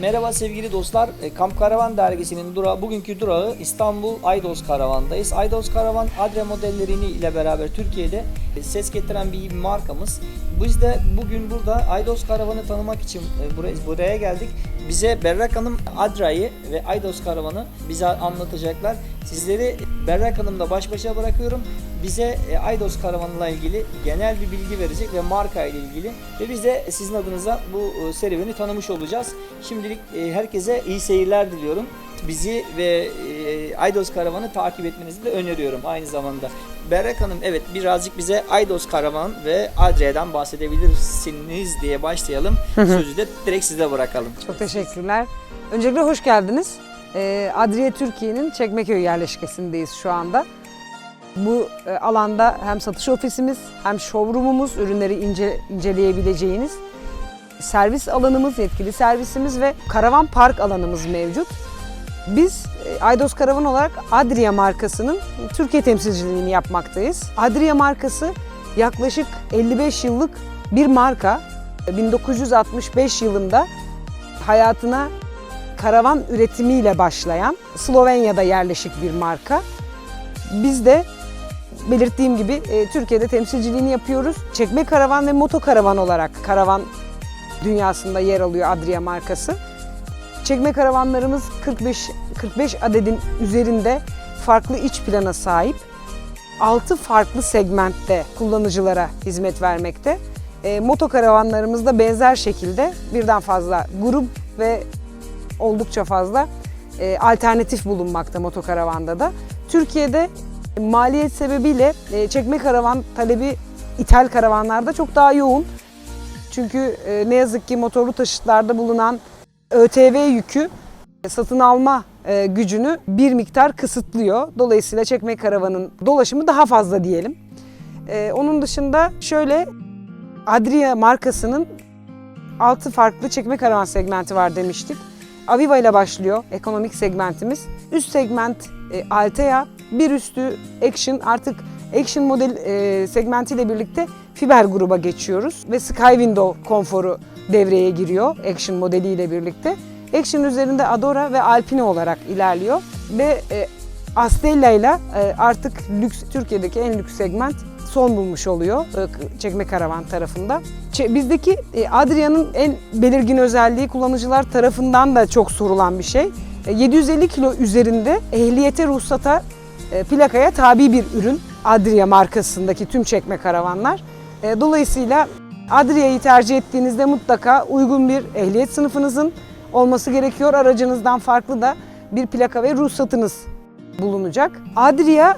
Merhaba sevgili dostlar. E, Kamp Karavan dergisinin durağı, bugünkü durağı İstanbul Aydos Karavan'dayız. Aydos Karavan Adria modellerini ile beraber Türkiye'de e, ses getiren bir markamız. Biz de bugün burada Aydos Karavan'ı tanımak için e, buraya geldik. Bize Berrak Hanım Adra'yı ve Aydos Karavan'ı bize anlatacaklar. Sizleri Berrak Hanım'la baş başa bırakıyorum. Bize e, Aydos Karavan'la ilgili genel bir bilgi verecek ve marka ile ilgili ve biz de sizin adınıza bu e, serüveni tanımış olacağız. Şimdilik e, herkese iyi seyirler diliyorum. Bizi ve e, Aydos Karavan'ı takip etmenizi de öneriyorum aynı zamanda. Berrak Hanım evet birazcık bize Aydos Karavan ve Adria'dan bahsedebilirsiniz diye başlayalım. Sözü de direkt size bırakalım. Çok teşekkürler. Öncelikle hoş geldiniz. Ee, Adriye Türkiye'nin Çekmeköy yerleşkesindeyiz şu anda. Bu e, alanda hem satış ofisimiz hem showroomumuz, ürünleri ince, inceleyebileceğiniz servis alanımız, yetkili servisimiz ve karavan park alanımız mevcut. Biz e, Aydos Karavan olarak Adria markasının Türkiye temsilciliğini yapmaktayız. Adria markası yaklaşık 55 yıllık bir marka. 1965 yılında hayatına karavan üretimiyle başlayan Slovenya'da yerleşik bir marka. Biz de belirttiğim gibi e, Türkiye'de temsilciliğini yapıyoruz. Çekme karavan ve moto karavan olarak karavan dünyasında yer alıyor Adria markası. Çekme karavanlarımız 45 45 adedin üzerinde farklı iç plana sahip. 6 farklı segmentte kullanıcılara hizmet vermekte. E, moto karavanlarımız da benzer şekilde birden fazla grup ve oldukça fazla e, alternatif bulunmakta motokaravanda da. Türkiye'de maliyet sebebiyle e, çekme karavan talebi ithal karavanlarda çok daha yoğun. Çünkü e, ne yazık ki motorlu taşıtlarda bulunan ÖTV yükü e, satın alma e, gücünü bir miktar kısıtlıyor. Dolayısıyla çekme karavanın dolaşımı daha fazla diyelim. E, onun dışında şöyle Adria markasının 6 farklı çekme karavan segmenti var demiştik. Aviva ile başlıyor ekonomik segmentimiz. Üst segment Altea, bir üstü Action artık Action model e, segmentiyle birlikte fiber gruba geçiyoruz ve Sky Window konforu devreye giriyor Action modeliyle birlikte. Action üzerinde Adora ve Alpine olarak ilerliyor ve e, Astella ile e, artık lüks Türkiye'deki en lüks segment son bulmuş oluyor e, çekme karavan tarafında. Bizdeki e, Adria'nın en belirgin özelliği kullanıcılar tarafından da çok sorulan bir şey. E, 750 kilo üzerinde ehliyete, ruhsata, plakaya tabi bir ürün Adria markasındaki tüm çekme karavanlar. E, Dolayısıyla Adria'yı tercih ettiğinizde mutlaka uygun bir ehliyet sınıfınızın olması gerekiyor. Aracınızdan farklı da bir plaka ve ruhsatınız bulunacak. Adria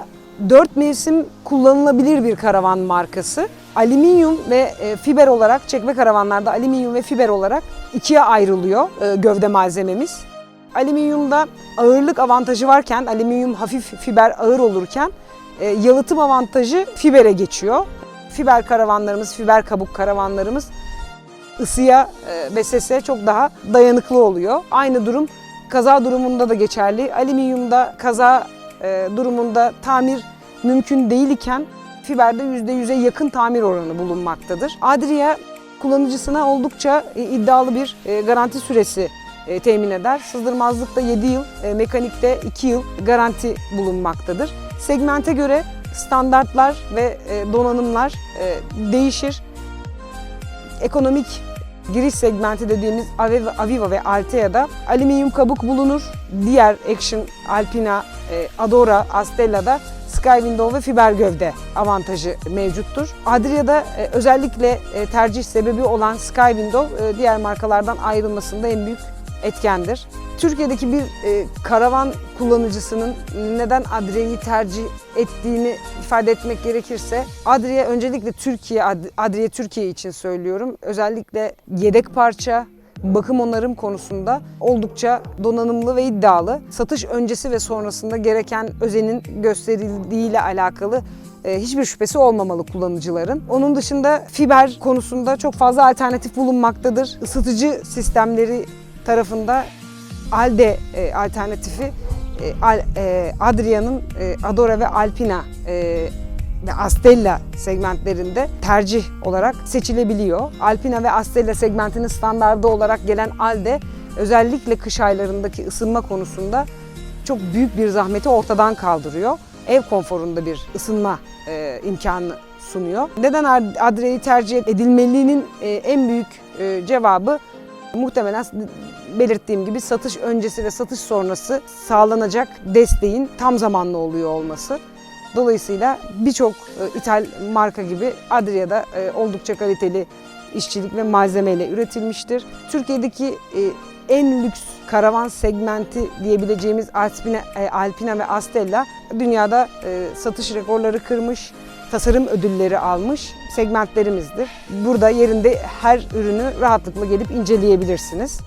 4 mevsim kullanılabilir bir karavan markası. Alüminyum ve e, fiber olarak çekme karavanlarda alüminyum ve fiber olarak ikiye ayrılıyor e, gövde malzememiz. Alüminyumda ağırlık avantajı varken, alüminyum hafif fiber ağır olurken yalıtım avantajı fibere geçiyor. Fiber karavanlarımız, fiber kabuk karavanlarımız ısıya e, ve sese çok daha dayanıklı oluyor. Aynı durum kaza durumunda da geçerli. Alüminyumda kaza e, durumunda tamir mümkün değil iken fiberde %100'e yakın tamir oranı bulunmaktadır. Adria kullanıcısına oldukça e, iddialı bir e, garanti süresi e, temin eder. Sızdırmazlıkta 7 yıl, e, mekanikte 2 yıl garanti bulunmaktadır. Segmente göre standartlar ve e, donanımlar e, değişir. Ekonomik giriş segmenti dediğimiz Aviva, ve Altea'da alüminyum kabuk bulunur. Diğer Action, Alpina, e, Adora, Astella'da Sky Window ve fiber gövde avantajı mevcuttur. Adria'da özellikle tercih sebebi olan Sky Window diğer markalardan ayrılmasında en büyük etkendir. Türkiye'deki bir e, karavan kullanıcısının neden Adria'yı tercih ettiğini ifade etmek gerekirse Adria öncelikle Türkiye Ad- Adria Türkiye için söylüyorum. Özellikle yedek parça, bakım onarım konusunda oldukça donanımlı ve iddialı. Satış öncesi ve sonrasında gereken özenin gösterildiğiyle alakalı e, hiçbir şüphesi olmamalı kullanıcıların. Onun dışında fiber konusunda çok fazla alternatif bulunmaktadır. Isıtıcı sistemleri tarafında Alde e, alternatifi e, Al- e, Adria'nın e, Adora ve Alpina e, ve Astella segmentlerinde tercih olarak seçilebiliyor. Alpina ve Astella segmentinin standardı olarak gelen Alde özellikle kış aylarındaki ısınma konusunda çok büyük bir zahmeti ortadan kaldırıyor. Ev konforunda bir ısınma e, imkanı sunuyor. Neden Ad- Adre'yi tercih edilmeliliğinin e, en büyük e, cevabı muhtemelen belirttiğim gibi satış öncesi ve satış sonrası sağlanacak desteğin tam zamanlı oluyor olması. Dolayısıyla birçok e, ithal marka gibi Adria'da e, oldukça kaliteli işçilik ve malzemeyle üretilmiştir. Türkiye'deki e, en lüks karavan segmenti diyebileceğimiz Alpina, Alpina ve Astella dünyada satış rekorları kırmış, tasarım ödülleri almış segmentlerimizdir. Burada yerinde her ürünü rahatlıkla gelip inceleyebilirsiniz.